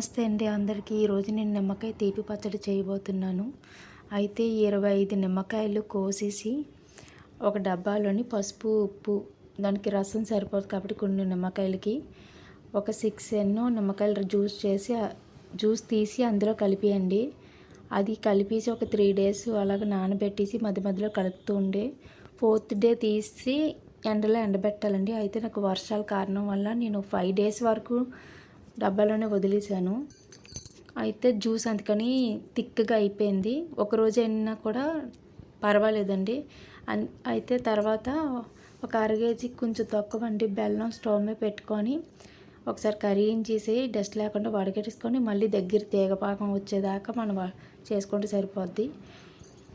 నమస్తే అండి అందరికీ. ఈరోజు నేను నిమ్మకాయ తీపి పచ్చడి చేయబోతున్నాను. అయితే ఇరవై ఐదు నిమ్మకాయలు కోసేసి ఒక డబ్బాలోని పసుపు ఉప్పు దానికి రసం సరిపోదు కాబట్టి కొన్ని నిమ్మకాయలకి ఒక సిక్స్ ఎన్నో నిమ్మకాయలు జ్యూస్ చేసి జ్యూస్ తీసి అందులో కలిపియండి. అది కలిపేసి ఒక త్రీ డేస్ అలాగ నానబెట్టేసి మధ్య మధ్యలో కలుపుతూ ఉండే. ఫోర్త్ డే తీసి ఎండలో ఎండబెట్టాలండి. అయితే నాకు వర్షాల కారణం వల్ల నేను ఫైవ్ డేస్ వరకు డబ్బాలోనే వదిలేసాను అయితే జ్యూస్ అందుకని థిక్గా అయిపోయింది. ఒకరోజు అయినా కూడా పర్వాలేదండి. అన్ అయితే తర్వాత ఒక అర కేజీ కొంచెం తక్కువ అండి బెల్లం స్టవ్ మీద పెట్టుకొని ఒకసారి కరిగించేసి డస్ట్ లేకుండా వడగట్టేసుకొని మళ్ళీ దగ్గర తీగపాకం వచ్చేదాకా మనం చేసుకుంటే సరిపోద్ది.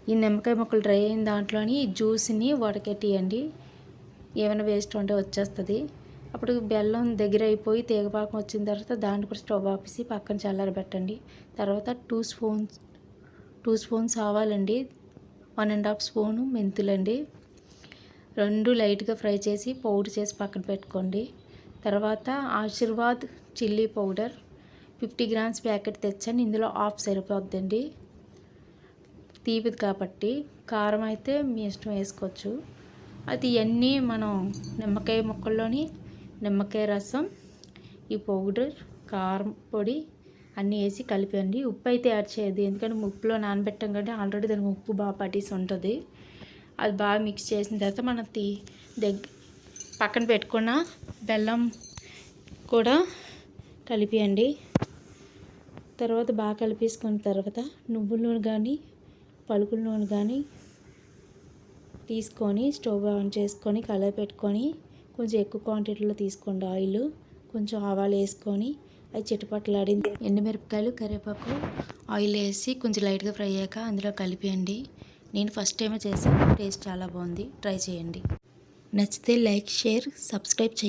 ఈ నిమ్మకాయ ముక్కలు డ్రై అయిన దాంట్లోని జ్యూస్ని వడకెట్టియండి. ఏమైనా వేస్ట్ ఉంటే వచ్చేస్తుంది. అప్పుడు బెల్లం దగ్గర అయిపోయి తీగపాకం వచ్చిన తర్వాత దాన్ని కూడా స్టవ్ ఆపేసి పక్కన చల్లారబెట్టండి తర్వాత టూ స్పూన్స్ టూ స్పూన్స్ ఆవాలండి. వన్ అండ్ హాఫ్ స్పూను మెంతులండి. రెండు లైట్గా ఫ్రై చేసి పౌడర్ చేసి పక్కన పెట్టుకోండి. తర్వాత Aashirvaad chilli powder fifty grams packet తెచ్చండి. ఇందులో హాఫ్ సరిపోద్దండి. తీపిది కాబట్టి కారం అయితే మీ ఇష్టం వేసుకోవచ్చు. అది ఇవన్నీ మనం నిమ్మకాయ ముక్కల్లోని నిమ్మకాయ రసం ఈ పౌడర్ కారం పొడి అన్నీ వేసి కలిపండి ఉప్పు అయితే యాడ్ చేయదు ఎందుకంటే ఉప్పులో నానబెట్టాం కంటే ఆల్రెడీ దానికి ఉప్పు బాగా పట్టేసి ఉంటుంది. అది బాగా మిక్స్ చేసిన తర్వాత మనం తీ దగ్గ పక్కన పెట్టుకున్న బెల్లం కూడా కలిపియండి. తర్వాత బాగా కలిపేసుకున్న తర్వాత నువ్వుల నూనె కానీ పలుకుల నూనె కానీ తీసుకొని స్టవ్ ఆన్ చేసుకొని కలర్ పెట్టుకొని కొంచెం ఎక్కువ క్వాంటిటీలో తీసుకోండి ఆయిల్ కొంచెం ఆవాలు వేసుకొని అది చిటపట్లాడింది. ఎండుమిరపకాయలు కరివేపాకు ఆయిల్ వేసి కొంచెం లైట్గా ఫ్రై అయ్యాక అందులో కలిపేయండి. నేను ఫస్ట్ టైమే చేశాను టేస్ట్ చాలా బాగుంది. ట్రై చేయండి. నచ్చితే లైక్ షేర్ సబ్స్క్రైబ్ చేయండి